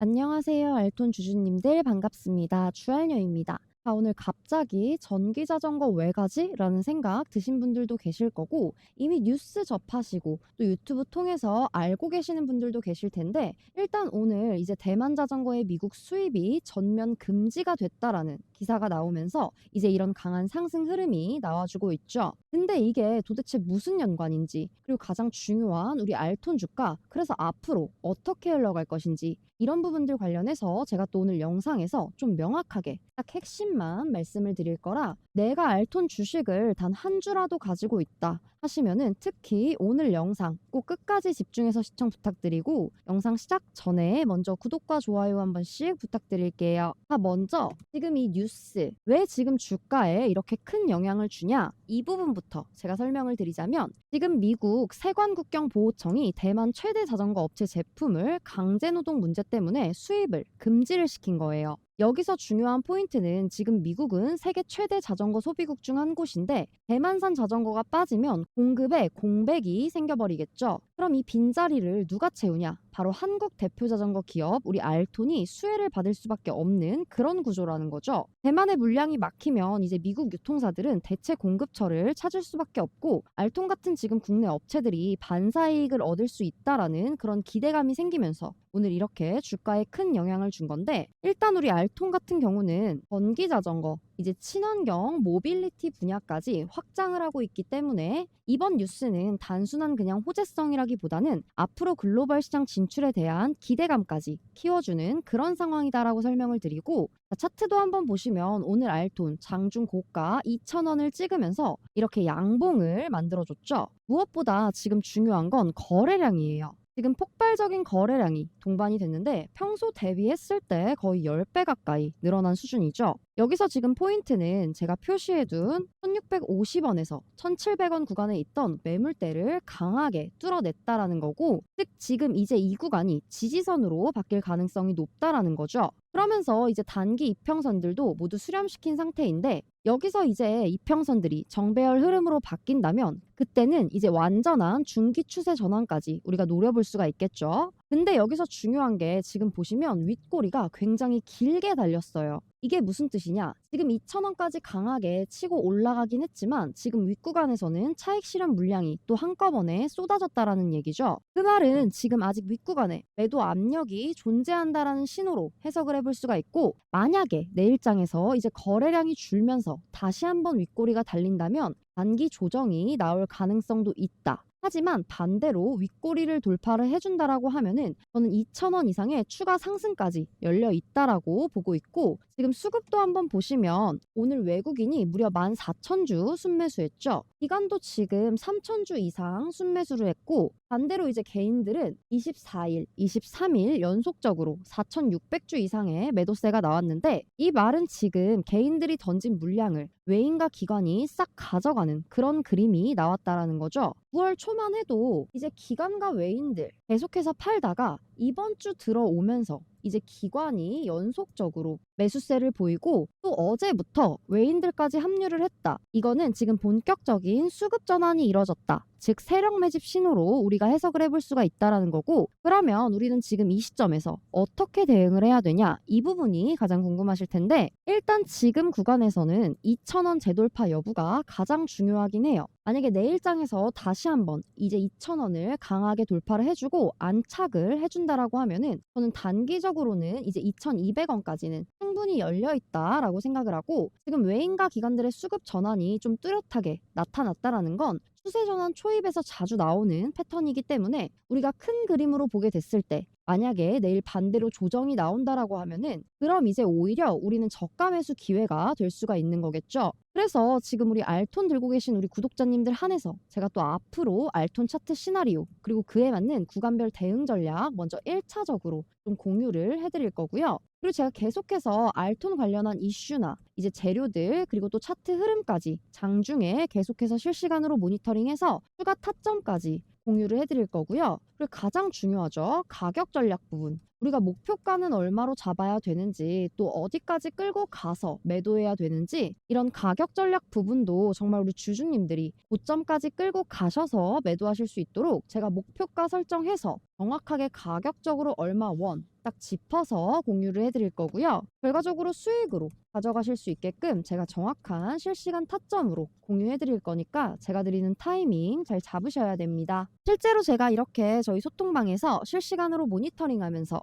안녕하세요. 알톤 주주님들 반갑습니다. 주알녀입니다. 아, 오늘 갑자기 전기 자전거 왜 가지? 라는 생각 드신 분들도 계실 거고 이미 뉴스 접하시고 또 유튜브 통해서 알고 계시는 분들도 계실 텐데 일단 오늘 이제 대만 자전거의 미국 수입이 전면 금지가 됐다라는 기사가 나오면서 이제 이런 강한 상승 흐름이 나와주고 있죠. 근데 이게 도대체 무슨 연관인지 그리고 가장 중요한 우리 알톤 주가 그래서 앞으로 어떻게 흘러갈 것인지 이런 부분들 관련해서 제가 또 오늘 영상에서 좀 명확하게 딱 핵심만 말씀을 드릴 거라 내가 알톤 주식을 단 한 주라도 가지고 있다 하시면은 특히 오늘 영상 꼭 끝까지 집중해서 시청 부탁드리고 영상 시작 전에 먼저 구독과 좋아요 한 번씩 부탁드릴게요. 자, 먼저 지금 이 뉴스 왜 지금 주가에 이렇게 큰 영향을 주냐 이 부분부터 제가 설명을 드리자면 지금 미국 세관국경보호청이 대만 최대 자전거 업체 제품을 강제노동 문제 때문에 수입을 금지를 시킨 거예요. 여기서 중요한 포인트는 지금 미국은 세계 최대 자전거 소비국 중 한 곳인데 대만산 자전거가 빠지면 공급에 공백이 생겨버리겠죠. 그럼 이 빈자리를 누가 채우냐? 바로 한국 대표 자전거 기업 우리 알톤이 수혜를 받을 수밖에 없는 그런 구조라는 거죠. 대만의 물량이 막히면 이제 미국 유통사들은 대체 공급처를 찾을 수밖에 없고 알톤 같은 지금 국내 업체들이 반사이익을 얻을 수 있다라는 그런 기대감이 생기면서 오늘 이렇게 주가에 큰 영향을 준 건데 일단 우리 알톤 같은 경우는 전기 자전거 이제 친환경 모빌리티 분야까지 확장을 하고 있기 때문에 이번 뉴스는 단순한 그냥 호재성이라기보다는 앞으로 글로벌 시장 진출에 대한 기대감까지 키워주는 그런 상황이다라고 설명을 드리고 자, 차트도 한번 보시면 오늘 알톤 장중 고가 2,000원을 찍으면서 이렇게 양봉을 만들어줬죠. 무엇보다 지금 중요한 건 거래량이에요. 지금 폭발적인 거래량이 동반이 됐는데 평소 대비했을 때 거의 10배 가까이 늘어난 수준이죠. 여기서 지금 포인트는 제가 표시해둔 1650원에서 1700원 구간에 있던 매물대를 강하게 뚫어냈다라는 거고 즉 지금 이제 이 구간이 지지선으로 바뀔 가능성이 높다라는 거죠. 그러면서 이제 단기 이평선들도 모두 수렴시킨 상태인데 여기서 이제 이평선들이 정배열 흐름으로 바뀐다면 그때는 이제 완전한 중기 추세 전환까지 우리가 노려볼 수가 있겠죠. 근데 여기서 중요한 게 지금 보시면 윗꼬리가 굉장히 길게 달렸어요. 이게 무슨 뜻이냐? 지금 2,000원까지 강하게 치고 올라가긴 했지만 지금 윗구간에서는 차익 실현 물량이 또 한꺼번에 쏟아졌다라는 얘기죠. 그 말은 지금 아직 윗구간에 매도 압력이 존재한다라는 신호로 해석을 해볼 수가 있고 만약에 내일장에서 이제 거래량이 줄면서 다시 한번 윗꼬리가 달린다면 단기 조정이 나올 가능성도 있다. 하지만 반대로 윗꼬리를 돌파를 해준다라고 하면은 저는 2,000원 이상의 추가 상승까지 열려 있다라고 보고 있고 지금 수급도 한번 보시면 오늘 외국인이 무려 14,000주 순매수했죠. 기관도 지금 3,000주 이상 순매수를 했고 반대로 이제 개인들은 24일, 23일 연속적으로 4,600주 이상의 매도세가 나왔는데 이 말은 지금 개인들이 던진 물량을 외인과 기관이 싹 가져가는 그런 그림이 나왔다라는 거죠. 9월 초만 해도 이제 기관과 외인들 계속해서 팔다가 이번 주 들어오면서 이제 기관이 연속적으로 매수세를 보이고 또 어제부터 외인들까지 합류를 했다. 이거는 지금 본격적인 수급 전환이 이뤄졌다. 즉 세력 매집 신호로 우리가 해석을 해볼 수가 있다라는 거고 그러면 우리는 지금 이 시점에서 어떻게 대응을 해야 되냐 이 부분이 가장 궁금하실 텐데 일단 지금 구간에서는 2,000원 재돌파 여부가 가장 중요하긴 해요. 만약에 내일장에서 다시 한번 이제 2,000원을 강하게 돌파를 해주고 안착을 해준다라고 하면은 저는 단기 적으로는 이제 2,200원까지는 충분히 열려 있다라고 생각을 하고 지금 외인과 기관들의 수급 전환이 좀 뚜렷하게 나타났다라는 건 추세 전환 초입에서 자주 나오는 패턴이기 때문에 우리가 큰 그림으로 보게 됐을 때 만약에 내일 반대로 조정이 나온다라고 하면은 그럼 이제 오히려 우리는 저가 매수 기회가 될 수가 있는 거겠죠. 그래서 지금 우리 알톤 들고 계신 우리 구독자님들 한해서 제가 또 앞으로 알톤 차트 시나리오 그리고 그에 맞는 구간별 대응 전략 먼저 1차적으로 좀 공유를 해드릴 거고요. 그리고 제가 계속해서 알톤 관련한 이슈나 이제 재료들 그리고 또 차트 흐름까지 장중에 계속해서 실시간으로 모니터링해서 추가 타점까지 공유를 해드릴 거고요. 그리고 가장 중요하죠. 가격 전략 부분. 우리가 목표가는 얼마로 잡아야 되는지 또 어디까지 끌고 가서 매도해야 되는지 이런 가격 전략 부분도 정말 우리 주주님들이 고점까지 끌고 가셔서 매도하실 수 있도록 제가 목표가 설정해서 정확하게 가격적으로 얼마 원 딱 짚어서 공유를 해드릴 거고요. 결과적으로 수익으로 가져가실 수 있게끔 제가 정확한 실시간 타점으로 공유해드릴 거니까 제가 드리는 타이밍 잘 잡으셔야 됩니다. 실제로 제가 이렇게 저희 소통방에서 실시간으로 모니터링하면서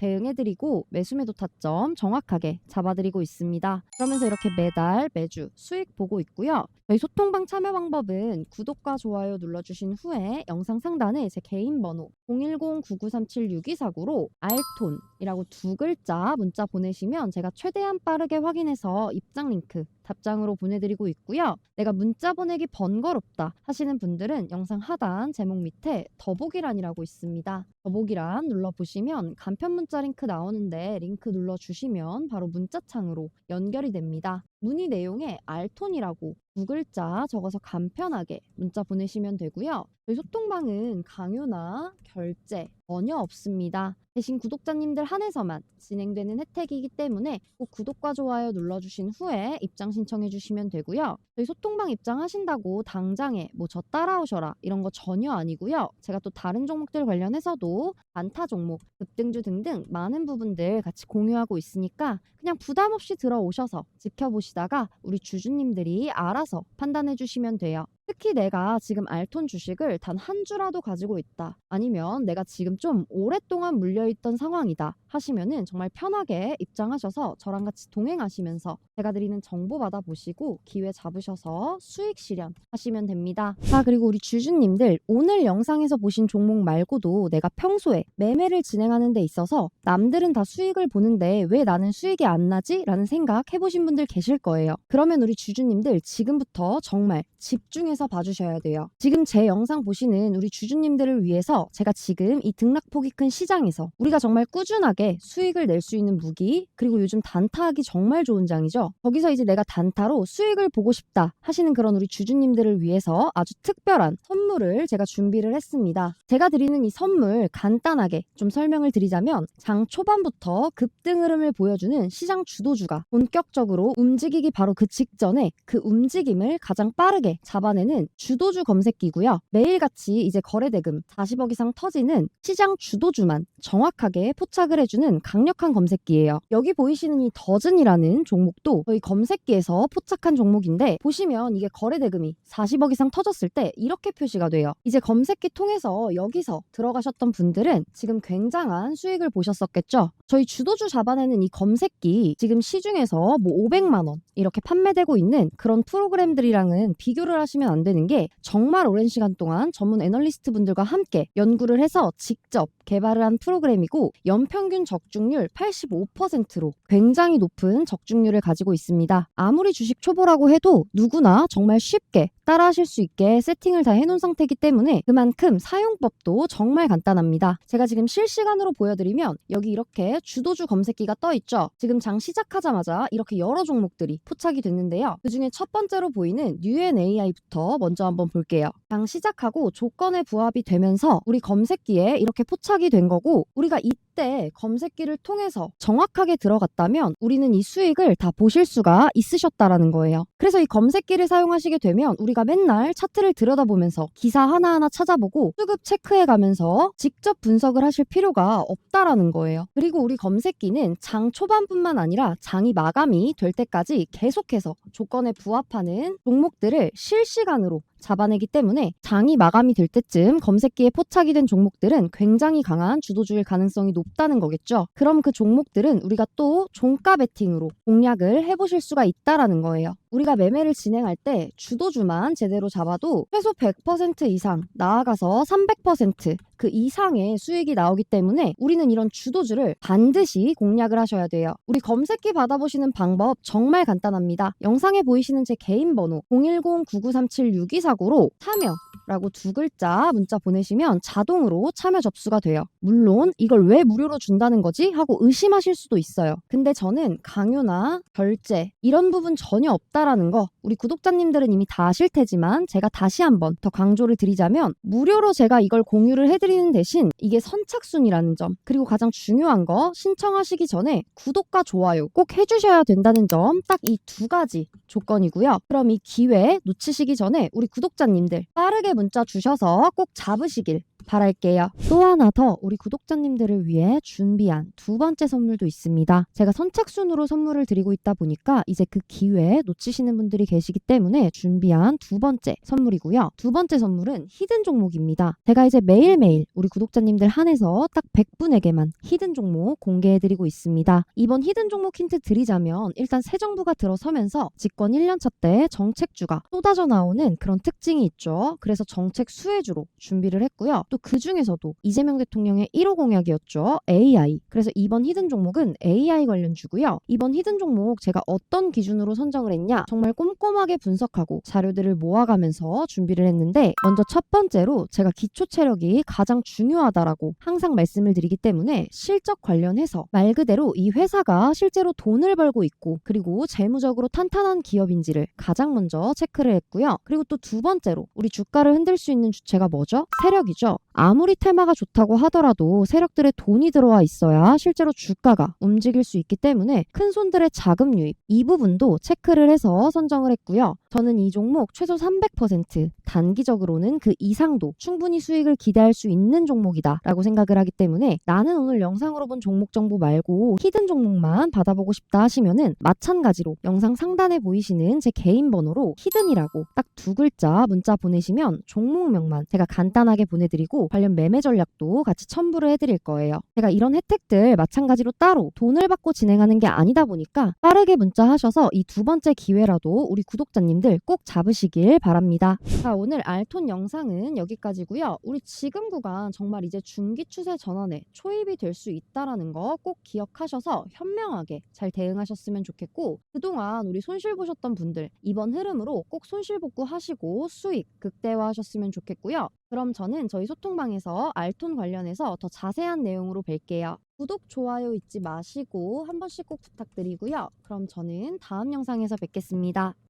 대응해드리고 매수매도 타점 정확하게 잡아드리고 있습니다. 그러면서 이렇게 매달 매주 수익 보고 있고요. 저희 소통방 참여 방법은 구독과 좋아요 눌러주신 후에 영상 상단에 제 개인 번호 010-9937-6249로 알톤이라고 두 글자 문자 보내시면 제가 최대한 빠르게 확인해서 입장 링크 답장으로 보내드리고 있고요. 내가 문자 보내기 번거롭다 하시는 분들은 영상 하단 제목 밑에 더보기란이라고 있습니다. 더보기란 눌러보시면 간편 문자 링크 나오는데 링크 눌러주시면 바로 문자창으로 연결이 됩니다. 문의 내용에 알톤이라고 두 글자 적어서 간편하게 문자 보내시면 되고요. 저희 소통방은 강요나 결제 전혀 없습니다. 대신 구독자님들 한해서만 진행되는 혜택이기 때문에 꼭 구독과 좋아요 눌러주신 후에 입장 신청해 주시면 되고요. 저희 소통방 입장하신다고 당장에 뭐 저 따라오셔라 이런 거 전혀 아니고요. 제가 또 다른 종목들 관련해서도 단타 종목, 급등주 등등 많은 부분들 같이 공유하고 있으니까 그냥 부담 없이 들어오셔서 지켜보시 다가 우리 주주님들이 알아서 판단해 주시면 돼요. 특히 내가 지금 알톤 주식을 단 한 주라도 가지고 있다. 아니면 내가 지금 좀 오랫동안 물려있던 상황이다. 하시면은 정말 편하게 입장하셔서 저랑 같이 동행하시면서 제가 드리는 정보 받아보시고 기회 잡으셔서 수익 실현 하시면 됩니다. 자, 그리고 우리 주주님들 오늘 영상에서 보신 종목 말고도 내가 평소에 매매를 진행하는 데 있어서 남들은 다 수익을 보는데 왜 나는 수익이 안 나지? 라는 생각 해보신 분들 계실 거예요. 그러면 우리 주주님들 지금부터 정말 집중해서 봐주셔야 돼요. 지금 제 영상 보시는 우리 주주님들을 위해서 제가 지금 이 등락폭이 큰 시장에서 우리가 정말 꾸준하게 수익을 낼 수 있는 무기 그리고 요즘 단타하기 정말 좋은 장이죠. 거기서 이제 내가 단타로 수익을 보고 싶다 하시는 그런 우리 주주님들을 위해서 아주 특별한 선물을 제가 준비를 했습니다. 제가 드리는 이 선물 간단하게 좀 설명을 드리자면 장 초반부터 급등 흐름을 보여주는 시장 주도주가 본격적으로 움직이기 바로 그 직전에 그 움직임을 가장 빠르게 잡아내 는 주도주 검색기고요. 매일같이 이제 거래대금 40억 이상 터지는 시장 주도주만 정확하게 포착을 해주는 강력한 검색기예요. 여기 보이시는 이 더즌이라는 종목도 저희 검색기에서 포착한 종목인데 보시면 이게 거래대금이 40억 이상 터졌을 때 이렇게 표시가 돼요. 이제 검색기 통해서 여기서 들어가셨던 분들은 지금 굉장한 수익을 보셨었겠죠. 저희 주도주 잡아내는 이 검색기 지금 시중에서 뭐 500만 원 이렇게 판매되고 있는 그런 프로그램들이랑은 비교를 하시면 안 되는 게 정말 오랜 시간 동안 전문 애널리스트 분들과 함께 연구를 해서 직접 개발을 한 프로그램이고 연평균 적중률 85%로 굉장히 높은 적중률을 가지고 있습니다. 아무리 주식 초보라고 해도 누구나 정말 쉽게 따라 하실 수 있게 세팅을 다 해놓은 상태이기 때문에 그만큼 사용법도 정말 간단합니다. 제가 지금 실시간으로 보여드리면 여기 이렇게 주도주 검색기가 떠 있죠. 지금 장 시작하자마자 이렇게 여러 종목들이 포착이 됐는데요. 그 중에 첫 번째로 보이는 UNAI부터 먼저 한번 볼게요. 장 시작하고 조건에 부합이 되면서 우리 검색기에 이렇게 포착이 된 거고 우리가 이 때 검색기를 통해서 정확하게 들어갔다면 우리는 이 수익을 다 보실 수가 있으셨다라는 거예요. 그래서 이 검색기를 사용하시게 되면 우리가 맨날 차트를 들여다보면서 기사 하나하나 찾아보고 수급 체크해 가면서 직접 분석을 하실 필요가 없다라는 거예요. 그리고 우리 검색기는 장 초반뿐만 아니라 장이 마감이 될 때까지 계속해서 조건에 부합하는 종목들을 실시간으로 잡아내기 때문에 장이 마감이 될 때쯤 검색기에 포착이 된 종목들은 굉장히 강한 주도주일 가능성이 높다는 거겠죠. 그럼 그 종목들은 우리가 또 종가 베팅으로 공략을 해보실 수가 있다라는 거예요. 우리가 매매를 진행할 때 주도주만 제대로 잡아도 최소 100% 이상 나아가서 300% 그 이상의 수익이 나오기 때문에 우리는 이런 주도주를 반드시 공략을 하셔야 돼요. 우리 검색기 받아보시는 방법 정말 간단합니다. 영상에 보이시는 제 개인 번호 010-9937-6249로 참여 라고 두 글자 문자 보내시면 자동으로 참여 접수가 돼요. 물론 이걸 왜 무료로 준다는 거지? 하고 의심하실 수도 있어요. 근데 저는 강요나 결제 이런 부분 전혀 없다 있다라는 거 우리 구독자님들은 이미 다 아실 테지만 제가 다시 한번 더 강조를 드리자면 무료로 제가 이걸 공유를 해드리는 대신 이게 선착순이라는 점 그리고 가장 중요한 거 신청하시기 전에 구독과 좋아요 꼭 해주셔야 된다는 점 딱 이 두 가지 조건이고요. 그럼 이 기회 놓치시기 전에 우리 구독자님들 빠르게 문자 주셔서 꼭 잡으시길 바랄게요. 또 하나 더 우리 구독자님들을 위해 준비한 두 번째 선물도 있습니다. 제가 선착순으로 선물을 드리고 있다 보니까 이제 그 기회 놓치시는 분들이 계시기 때문에 준비한 두 번째 선물이고요. 두 번째 선물은 히든 종목입니다. 제가 이제 매일매일 우리 구독자님들 한해서 딱 100분에게만 히든 종목 공개해드리고 있습니다. 이번 히든 종목 힌트 드리자면 일단 새 정부가 들어서면서 집권 1년차 때 정책주가 쏟아져 나오는 그런 특징이 있죠. 그래서 정책 수혜주로 준비를 했고요. 또 그 중에서도 이재명 대통령의 1호 공약이었죠. AI. 그래서 이번 히든 종목은 AI 관련 주고요. 이번 히든 종목 제가 어떤 기준으로 선정을 했냐? 정말 꼼꼼하게 분석하고 자료들을 모아가면서 준비를 했는데 먼저 첫 번째로 제가 기초 체력이 가장 중요하다라고 항상 말씀을 드리기 때문에 실적 관련해서 말 그대로 이 회사가 실제로 돈을 벌고 있고 그리고 재무적으로 탄탄한 기업인지를 가장 먼저 체크를 했고요. 그리고 또 두 번째로 우리 주가를 흔들 수 있는 주체가 뭐죠? 세력이죠. 아무리 테마가 좋다고 하더라도 세력들의 돈이 들어와 있어야 실제로 주가가 움직일 수 있기 때문에 큰 손들의 자금 유입 이 부분도 체크를 해서 선정을 했고요. 저는 이 종목 최소 300% 단기적으로는 그 이상도 충분히 수익을 기대할 수 있는 종목이다라고 생각을 하기 때문에 나는 오늘 영상으로 본 종목 정보 말고 히든 종목만 받아보고 싶다 하시면은 마찬가지로 영상 상단에 보이시는 제 개인 번호로 히든이라고 딱 두 글자 문자 보내시면 종목명만 제가 간단하게 보내드리고 관련 매매 전략도 같이 첨부를 해드릴 거예요. 제가 이런 혜택들 마찬가지로 따로 돈을 받고 진행하는 게 아니다 보니까 빠르게 문자 하셔서 이 두 번째 기회라도 우리 구독자님들 꼭 잡으시길 바랍니다. 자, 오늘 알톤 영상은 여기까지고요. 우리 지금 구간 정말 이제 중기 추세 전환에 초입이 될 수 있다라는 거 꼭 기억하셔서 현명하게 잘 대응하셨으면 좋겠고 그동안 우리 손실 보셨던 분들 이번 흐름으로 꼭 손실 복구 하시고 수익 극대화 하셨으면 좋겠고요. 그럼 저는 저희 소통방에서 알톤 관련해서 더 자세한 내용으로 뵐게요. 구독, 좋아요 잊지 마시고 한 번씩 꼭 부탁드리고요. 그럼 저는 다음 영상에서 뵙겠습니다.